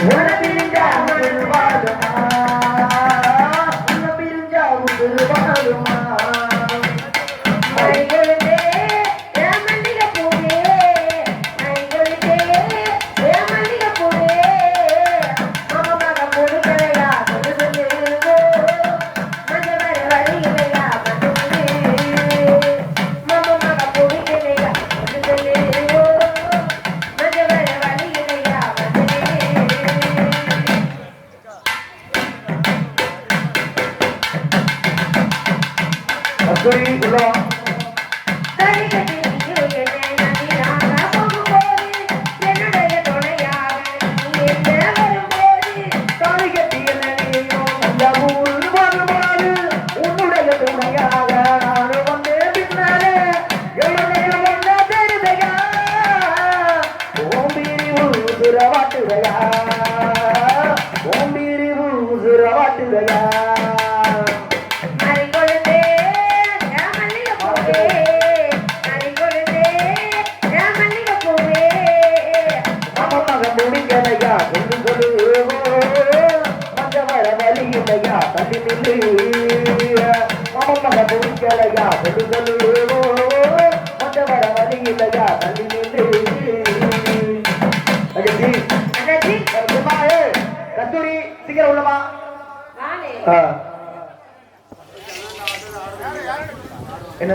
What? சொல்லி உள்ளவா ஓம்பிரி ஊசுரவாட்டுகையா இல்லையா கொடுங்கல்லோ மொத்த வர வழி இல்லையா தள்ளி நின்று சீக்கிரம் உள்ளமா? என்ன?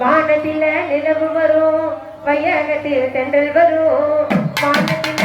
வானத்தில நிலவு வரும் பையகத்தில் தென்றல் வரும். வானத்தில